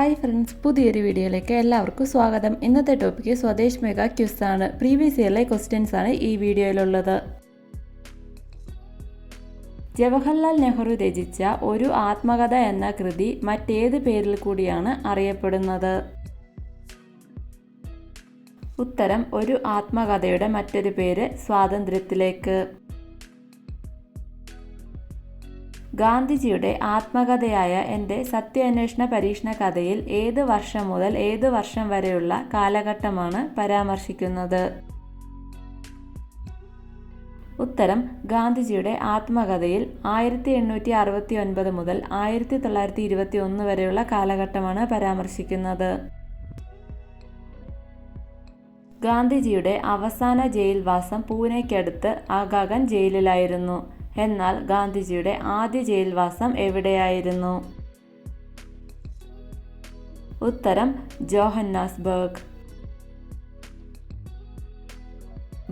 Hi friends പുതിയൊരു വീഡിയോയിലേക്ക് എല്ലാവർക്കും സ്വാഗതം. ഇന്നത്തെ ടോപ്പിക്ക് സ്വദേശ് മെഗാ ക്യൂസ് ആണ്. പ്രീവിയസ് ഇയറിലെ ക്വസ്റ്റ്യൻസ് ആണ് ഈ വീഡിയോയിലുള്ളത്. ജവഹർലാൽ നെഹ്റു രചിച്ച ഒരു ആത്മകഥ എന്ന കൃതി മറ്റേത് പേരിൽ കൂടിയാണ് അറിയപ്പെടുന്നത്. ഉത്തരം ഒരു ആത്മകഥയുടെ മറ്റൊരു പേര് സ്വാതന്ത്ര്യത്തിലേക്ക്. ഗാന്ധിജിയുടെ ആത്മകഥയായ എന്റെ സത്യാന്വേഷണ പരീക്ഷണ കഥയിൽ ഏത് വർഷം മുതൽ ഏത് വർഷം വരെയുള്ള കാലഘട്ടമാണ് പരാമർശിക്കുന്നത്? ഉത്തരം ഗാന്ധിജിയുടെ ആത്മകഥയിൽ ആയിരത്തി എണ്ണൂറ്റി അറുപത്തി ഒൻപത് മുതൽ ആയിരത്തി തൊള്ളായിരത്തി ഇരുപത്തി ഒന്ന് വരെയുള്ള കാലഘട്ടമാണ് പരാമർശിക്കുന്നത്. ഗാന്ധിജിയുടെ അവസാന ജയിൽവാസം പൂനെക്കടുത്ത് ആഗാഗൻ ജയിലിലായിരുന്നു. എന്നാൽ ഗാന്ധിജിയുടെ ആദ്യ ജയിൽവാസം എവിടെയായിരുന്നു? ഉത്തരം ജോഹന്നാസ്ബർഗ്.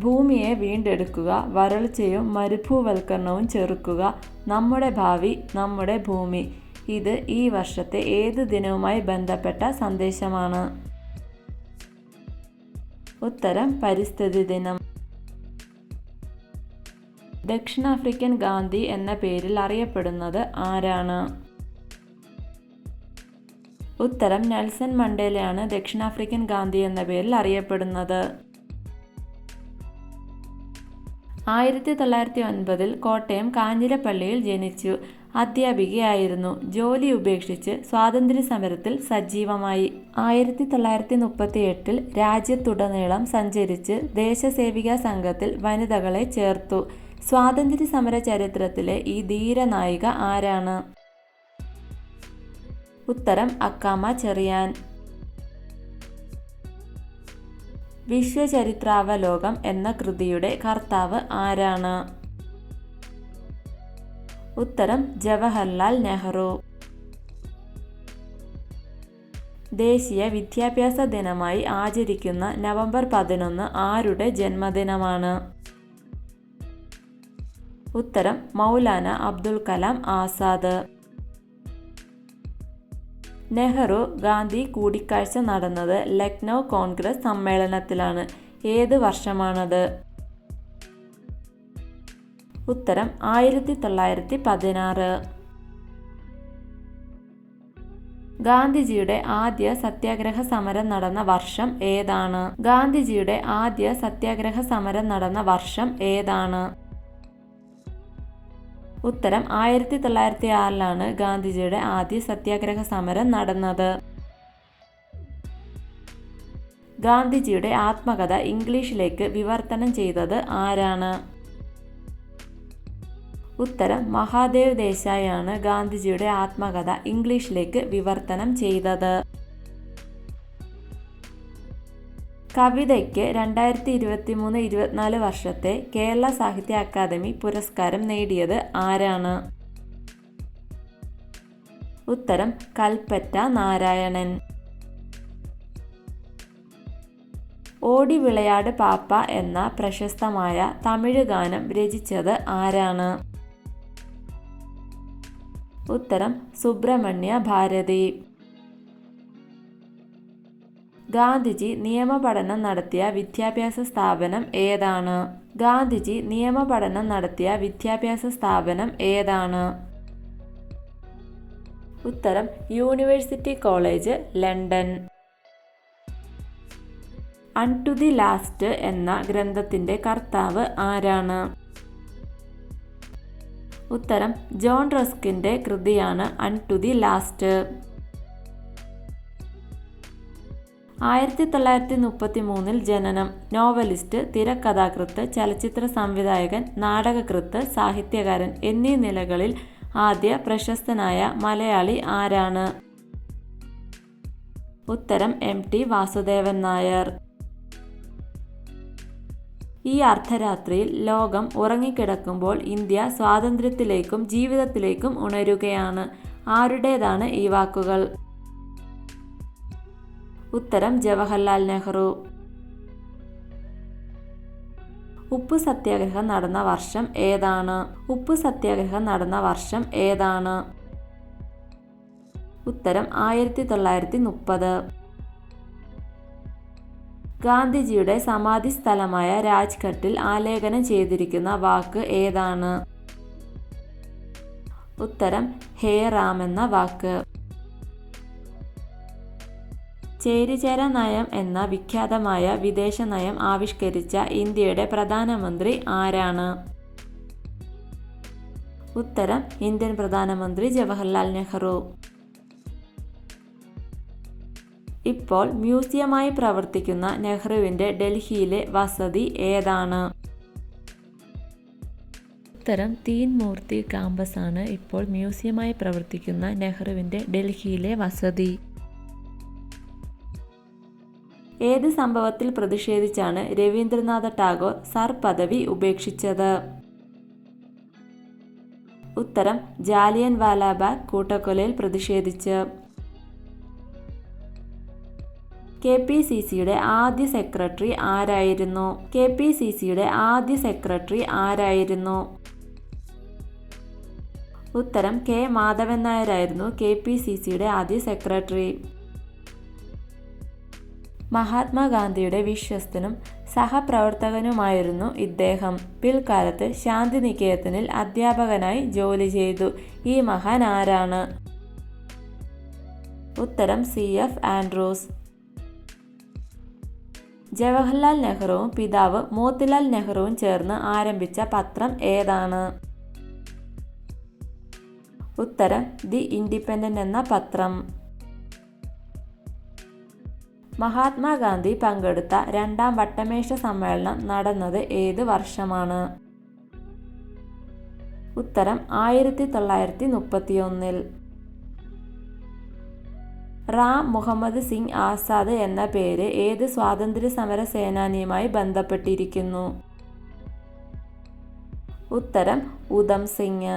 ഭൂമിയെ വീണ്ടെടുക്കുക വരൾച്ചയും മരുഭൂവൽക്കരണവും ചെറുക്കുക നമ്മുടെ ഭാവി നമ്മുടെ ഭൂമി. ഇത് ഈ വർഷത്തെ ഏത് ദിനവുമായി ബന്ധപ്പെട്ട സന്ദേശമാണ്? ഉത്തരം പരിസ്ഥിതി ദിനം. ദക്ഷിണാഫ്രിക്കൻ ഗാന്ധി എന്ന പേരിൽ അറിയപ്പെടുന്നത് ആരാണ്? ഉത്തരം നെൽസൺ മണ്ടേലയാണ് ദക്ഷിണാഫ്രിക്കൻ ഗാന്ധി എന്ന പേരിൽ അറിയപ്പെടുന്നത്. ആയിരത്തി തൊള്ളായിരത്തി ഒൻപതിൽ കോട്ടയം കാഞ്ഞിരപ്പള്ളിയിൽ ജനിച്ചു. അധ്യാപികയായിരുന്നു. ജോലി ഉപേക്ഷിച്ച് സ്വാതന്ത്ര്യ സമരത്തിൽ സജീവമായി. ആയിരത്തി തൊള്ളായിരത്തി മുപ്പത്തി എട്ടിൽ രാജ്യത്തുടനീളം സഞ്ചരിച്ച് ദേശസേവിക സംഘത്തിൽ വനിതകളെ ചേർത്തു. സ്വാതന്ത്ര്യ സമര ചരിത്രത്തിലെ ഈ ധീരനായിക ആരാണ്? ഉത്തരം അക്കാമ ചെറിയാൻ. വിശ്വചരിത്രാവലോകം എന്ന കൃതിയുടെ കർത്താവ് ആരാണ്? ഉത്തരം ജവഹർലാൽ നെഹ്റു. ദേശീയ വിദ്യാഭ്യാസ ദിനമായി ആചരിക്കുന്ന നവംബർ പതിനൊന്ന് ആരുടെ ജന്മദിനമാണ്? ഉത്തരം മൗലാന അബ്ദുൽ കലാം ആസാദ്. നെഹ്റു ഗാന്ധി കൂടിക്കാഴ്ച നടന്നത് ലക്നൗ കോൺഗ്രസ് സമ്മേളനത്തിലാണ്. ഏത് വർഷമാണത്? ഉത്തരം ആയിരത്തി തൊള്ളായിരത്തി പതിനാറ് ഗാന്ധിജിയുടെ ആദ്യ സത്യാഗ്രഹ സമരം നടന്ന വർഷം ഏതാണ്? ഗാന്ധിജിയുടെ ആദ്യ സത്യാഗ്രഹ സമരം നടന്ന വർഷം ഏതാണ്? ഉത്തരം ആയിരത്തി തൊള്ളായിരത്തി ആറിലാണ് ഗാന്ധിജിയുടെ ആദ്യ സത്യാഗ്രഹ സമരം നടന്നത്. ഗാന്ധിജിയുടെ ആത്മകഥ ഇംഗ്ലീഷിലേക്ക് വിവർത്തനം ചെയ്തത് ആരാണ്? ഉത്തരം മഹാദേവ് ദേശായാണ് ഗാന്ധിജിയുടെ ആത്മകഥ ഇംഗ്ലീഷിലേക്ക് വിവർത്തനം ചെയ്തത്. കവിതയ്ക്ക് രണ്ടായിരത്തി ഇരുപത്തി മൂന്ന് ഇരുപത്തിനാല് വർഷത്തെ കേരള സാഹിത്യ അക്കാദമി പുരസ്കാരം നേടിയത് ആരാണ്? ഉത്തരം കൽപ്പറ്റ നാരായണൻ. ഓടി വിളയാട് പാപ്പ എന്ന പ്രശസ്തമായ തമിഴ് ഗാനം രചിച്ചത് ആരാണ്? ഉത്തരം സുബ്രഹ്മണ്യ ഭാരതി. ഗാന്ധിജി നിയമപഠനം നടത്തിയ വിദ്യാഭ്യാസ സ്ഥാപനം ഏതാണ്? ഗാന്ധിജി നിയമപഠനം നടത്തിയ വിദ്യാഭ്യാസ സ്ഥാപനം ഏതാണ്? ഉത്തരം university college London. Unto the last എന്ന ഗ്രന്ഥത്തിന്റെ കർത്താവ് ആരാണ്? ഉത്തരം ജോൺ റസ്കിന്റെ കൃതിയാണ് അൺ ടു ദി ലാസ്റ്റ്. ആയിരത്തി തൊള്ളായിരത്തി മുപ്പത്തി മൂന്നിൽ ജനനം. നോവലിസ്റ്റ് തിരക്കഥാകൃത്ത് ചലച്ചിത്ര സംവിധായകൻ നാടകകൃത്ത് സാഹിത്യകാരൻ എന്നീ നിലകളിൽ ആദ്യ പ്രശസ്തനായ മലയാളി ആരാണ്? ഉത്തരം എം. ടി. വാസുദേവൻ നായർ. ഈ അർദ്ധരാത്രിയിൽ ലോകം ഉറങ്ങിക്കിടക്കുമ്പോൾ ഇന്ത്യ സ്വാതന്ത്ര്യത്തിലേക്കും ജീവിതത്തിലേക്കും ഉണരുകയാണ്. ആരുടേതാണ് ഈ വാക്കുകൾ? ഉത്തരം ജവഹർലാൽ നെഹ്റു. ഉപ്പ് സത്യാഗ്രഹം നടന്ന വർഷം ഏതാണ്? ഉപ്പ് സത്യാഗ്രഹം നടന്ന വർഷം ഏതാണ്? ഉത്തരം ആയിരത്തി തൊള്ളായിരത്തി മുപ്പത് ഗാന്ധിജിയുടെ സമാധി സ്ഥലമായ രാജ്ഘട്ടിൽ ആലേഖനം ചെയ്തിരിക്കുന്ന വാക്ക് ഏതാണ്? ഉത്തരം ഹേ റാം എന്ന വാക്ക്. ചേരിചേര നയം എന്ന വിഖ്യാതമായ വിദേശ നയം ആവിഷ്കരിച്ച ഇന്ത്യയുടെ പ്രധാനമന്ത്രി ആരാണ്? ഉത്തരം ഇന്ത്യൻ പ്രധാനമന്ത്രി ജവഹർലാൽ നെഹ്റു. ഇപ്പോൾ മ്യൂസിയമായി പ്രവർത്തിക്കുന്ന നെഹ്റുവിന്റെ ഡൽഹിയിലെ വസതി ഏതാണ്? ഉത്തരം തീൻ മൂർത്തി ക്യാമ്പസ് ആണ് ഇപ്പോൾ മ്യൂസിയമായി പ്രവർത്തിക്കുന്ന നെഹ്റുവിന്റെ ഡൽഹിയിലെ വസതി. ഏത് സംഭവത്തിൽ പ്രതിഷേധിച്ചാണ് രവീന്ദ്രനാഥ ടാഗോർ സർ പദവി ഉപേക്ഷിച്ചത്? ഉത്തരം ജാലിയൻ വാലാബാഗ് കൂട്ടക്കൊലയിൽ പ്രതിഷേധിച്ച്. കെ പി സി സിയുടെ ആദ്യ സെക്രട്ടറി ആരായിരുന്നു? കെ പി സി സിയുടെ ആദ്യ സെക്രട്ടറി ആരായിരുന്നു? ഉത്തരം കെ മാധവൻ നായരായിരുന്നു കെ പി സി സിയുടെ ആദ്യ സെക്രട്ടറി. മഹാത്മാഗാന്ധിയുടെ വിശ്വസ്തനും സഹപ്രവർത്തകനുമായിരുന്നു ഇദ്ദേഹം. പിൽക്കാലത്ത് ശാന്തിനികേതനിൽ അധ്യാപകനായി ജോലി ചെയ്തു. ഈ മഹാൻ ആരാണ്? ഉത്തരം സി. എഫ്. ആൻഡ്രൂസ്. ജവഹർലാൽ നെഹ്റുവും പിതാവ് മോത്തിലാൽ നെഹ്റുവും ചേർന്ന് ആരംഭിച്ച പത്രം ഏതാണ്? ഉത്തരം ദി ഇൻഡിപെൻഡന്റ് എന്ന പത്രം. മഹാത്മാഗാന്ധി പങ്കെടുത്ത രണ്ടാം വട്ടമേശ സമ്മേളനം നടന്നത് ഏത് വർഷമാണ്? ഉത്തരം ആയിരത്തി തൊള്ളായിരത്തി മുപ്പത്തിയൊന്നിൽ റാം മുഹമ്മദ് സിംഗ് ആസാദ് എന്ന പേര് ഏത് സ്വാതന്ത്ര്യ സമര സേനാനിയുമായി ബന്ധപ്പെട്ടിരിക്കുന്നു? ഉത്തരം ഉദം സിംഗ്.